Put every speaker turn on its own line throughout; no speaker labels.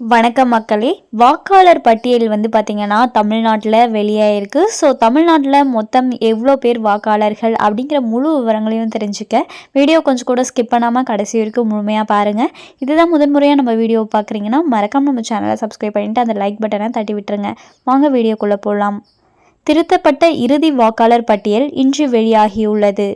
வணக்கம் மக்களே. வாக்காளர் பட்டியல் வந்து பார்த்திங்கன்னா தமிழ்நாட்டில் வெளியாயிருக்கு. ஸோ தமிழ்நாட்டில் மொத்தம் எவ்வளோ பேர் வாக்காளர்கள் அப்படிங்கிற முழு விவரங்களையும் தெரிஞ்சுக்க வீடியோ கொஞ்சம் கூட ஸ்கிப் பண்ணாமல் கடைசி வரைக்கும் முழுமையாக பாருங்கள் இதுதான் முதன்முறையாக நம்ம வீடியோ பார்க்குறீங்கன்னா மறக்காம நம்ம சேனலை சப்ஸ்கிரைப் பண்ணிவிட்டு அந்த லைக் பட்டனை தட்டி விட்டுருங்க. வாங்க வீடியோக்குள்ளே போகலாம் திருத்தப்பட்ட இறுதி வாக்காளர் பட்டியல் இன்று வெளியாகியுள்ளது.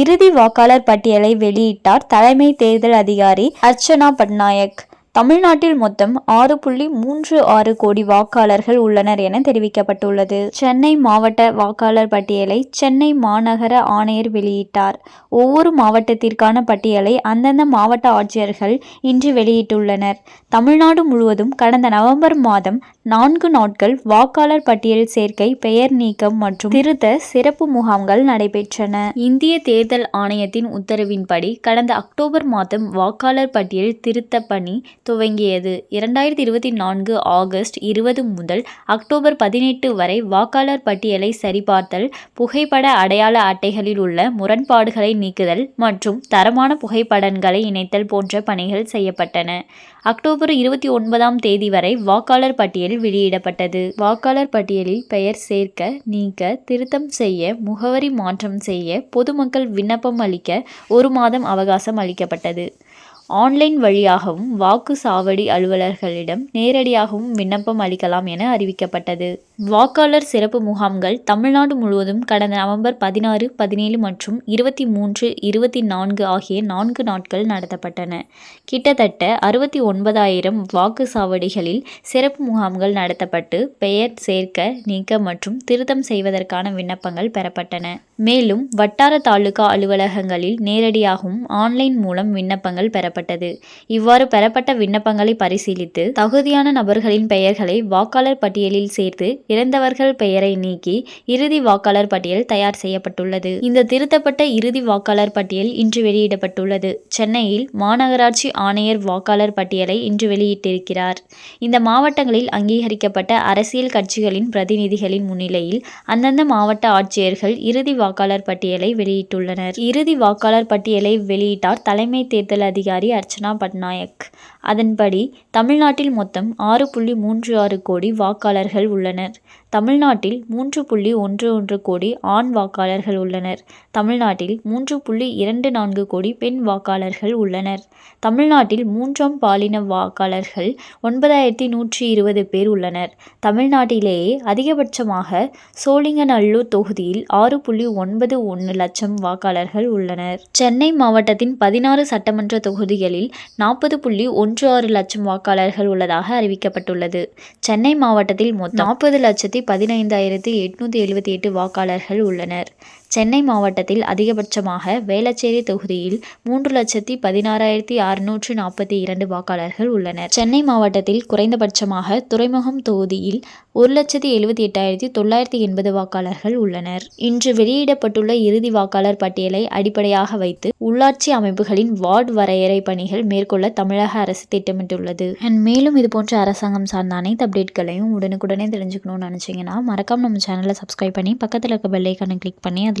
இறுதி வாக்காளர் பட்டியலை வெளியிட்டார் தலைமை தேர்தல் அதிகாரி அர்ச்சனா பட்நாயக். தமிழ்நாட்டில் மொத்தம் ஆறு புள்ளி மூன்று ஆறு கோடி வாக்காளர்கள் உள்ளனர் என தெரிவிக்கப்பட்டுள்ளது. சென்னை மாவட்ட வாக்காளர் பட்டியலை சென்னை மாநகர ஆணையர் வெளியிட்டார். ஒவ்வொரு மாவட்டத்திற்கான பட்டியலை அந்தந்த மாவட்ட ஆட்சியர்கள் இன்று வெளியிட்டுள்ளனர். தமிழ்நாடு முழுவதும் கடந்த நவம்பர் மாதம் நான்கு நாட்கள் வாக்காளர் பட்டியல் சேர்க்கை பெயர் நீக்கம் மற்றும் திருத்த சிறப்பு முகாம்கள் நடைபெற்றன. இந்திய தேர்தல் ஆணையத்தின் உத்தரவின்படி கடந்த அக்டோபர் மாதம் வாக்காளர் பட்டியல் திருத்த பணி துவங்கியது. இரண்டாயிரத்தி இருபத்தி நான்கு ஆகஸ்ட் இருபது முதல் அக்டோபர் பதினெட்டு வரை வாக்காளர் பட்டியலை சரிபார்த்தல் புகைப்பட அடையாள அட்டைகளில் உள்ள முரண்பாடுகளை நீக்குதல் மற்றும் தரமான புகைப்படங்களை இணைத்தல் போன்ற பணிகள் செய்யப்பட்டன. அக்டோபர் இருபத்தி ஒன்பதாம் தேதி வரை வாக்காளர் பட்டியல் வெளியிடப்பட்டது. வாக்காளர் பட்டியலில் பெயர் சேர்க்க நீக்க திருத்தம் செய்ய முகவரி மாற்றம் செய்ய பொதுமக்கள் விண்ணப்பம் அளிக்க ஒரு மாதம் அவகாசம் அளிக்கப்பட்டது. ஆன்லைன் வழியாகவும் வாக்கு சாவடி அலுவலர்களிடம் நேரடியாகவும் விண்ணப்பம் அளிக்கலாம் என அறிவிக்கப்பட்டது. வாக்காளர் சிறப்பு முகாம்கள் தமிழ்நாடு முழுவதும் கடந்த நவம்பர் பதினாறு பதினேழு மற்றும் இருபத்தி மூன்று இருபத்தி நான்கு ஆகிய நான்கு நாட்கள் நடத்தப்பட்டன. கிட்டத்தட்ட அறுபத்தி ஒன்பதாயிரம் வாக்கு சாவடிகளில் சிறப்பு முகாம்கள் நடத்தப்பட்டு பெயர் சேர்க்க நீக்க மற்றும் திருத்தம் செய்வதற்கான விண்ணப்பங்கள் பெறப்பட்டன. மேலும் வட்டார தாலுகா அலுவலகங்களில் நேரடியாகவும் ஆன்லைன் மூலம் விண்ணப்பங்கள் பெறப்பட்டது. இவ்வாறு பெறப்பட்ட விண்ணப்பங்களை பரிசீலித்து தகுதியான நபர்களின் பெயர்களை வாக்காளர் பட்டியலில் சேர்த்து இறந்தவர்கள் பெயரை நீக்கி இறுதி வாக்காளர் பட்டியல் தயார் செய்யப்பட்டுள்ளது. இந்த திருத்தப்பட்ட இறுதி வாக்காளர் பட்டியல் இன்று வெளியிடப்பட்டுள்ளது. சென்னையில் மாநகராட்சி ஆணையர் வாக்காளர் பட்டியலை இன்று வெளியிட்டிருக்கிறார். இந்த மாவட்டங்களில் அங்கீகரிக்கப்பட்ட அரசியல் கட்சிகளின் பிரதிநிதிகளின் முன்னிலையில் அந்தந்த மாவட்ட ஆட்சியர்கள் இறுதி வாக்காளர் பட்டியலை வெளியிட்டுள்ளனர். இறுதி வாக்காளர் பட்டியலை வெளியிட்டார் தலைமை தேர்தல் அதிகாரி அர்ச்சனா பட்நாயக். அதன்படி தமிழ்நாட்டில் மொத்தம் ஆறு புள்ளி மூன்று ஆறு கோடி வாக்காளர்கள் உள்ளனர். தமிழ்நாட்டில் மூன்று புள்ளி ஒன்று ஒன்று கோடி ஆண் வாக்காளர்கள் உள்ளனர். தமிழ்நாட்டில் மூன்று புள்ளி இரண்டு நான்கு கோடி பெண் வாக்காளர்கள் உள்ளனர். தமிழ்நாட்டில் மூன்றாம் பாலின வாக்காளர்கள் ஒன்பதாயிரத்தி நூற்றி இருபது பேர் உள்ளனர். தமிழ்நாட்டிலேயே அதிகபட்சமாக சோழிங்கநல்லூர் தொகுதியில் ஆறு புள்ளி ஒன்பது ஒன்று லட்சம் வாக்காளர்கள் உள்ளனர். சென்னை மாவட்டத்தின் பதினாறு சட்டமன்ற தொகுதிகளில் நாற்பது புள்ளி ஒன்று ஆறு லட்சம் வாக்காளர்கள் உள்ளதாக அறிவிக்கப்பட்டுள்ளது. சென்னை மாவட்டத்தில் மொத்தம் நாற்பது லட்சத்தி பதினைந்தாயிரத்தி எட்நூற்றி எழுபத்தி எட்டு வாக்காளர்கள் உள்ளனர். சென்னை மாவட்டத்தில் அதிகபட்சமாக வேளச்சேரி தொகுதியில் மூன்று லட்சத்தி பதினாறாயிரத்தி அறுநூற்று நாற்பத்தி இரண்டு வாக்காளர்கள் உள்ளனர். சென்னை மாவட்டத்தில் குறைந்தபட்சமாக துறைமுகம் தொகுதியில் ஒரு லட்சத்தி எழுபத்தி எட்டாயிரத்தி தொள்ளாயிரத்தி எண்பது வாக்காளர்கள் உள்ளனர். இன்று வெளியிடப்பட்டுள்ள இறுதி வாக்காளர் பட்டியலை அடிப்படையாக வைத்து உள்ளாட்சி அமைப்புகளின் வார்டு வரையறை பணிகள் மேற்கொள்ள தமிழக அரசு திட்டமிட்டுள்ளது. அண்ட் மேலும் இது போன்ற அரசாங்கம் சார்ந்த அனைத்து அப்டேட்களையும் உடனுக்குடனே தெரிஞ்சுக்கணும்னு நினச்சிங்கன்னா மறக்காம நம்ம சேனலை சப்ஸ்கிரைப் பண்ணி பக்கத்தில் இருக்க பெல்லைக்கான கிளிக் பண்ணி அதில்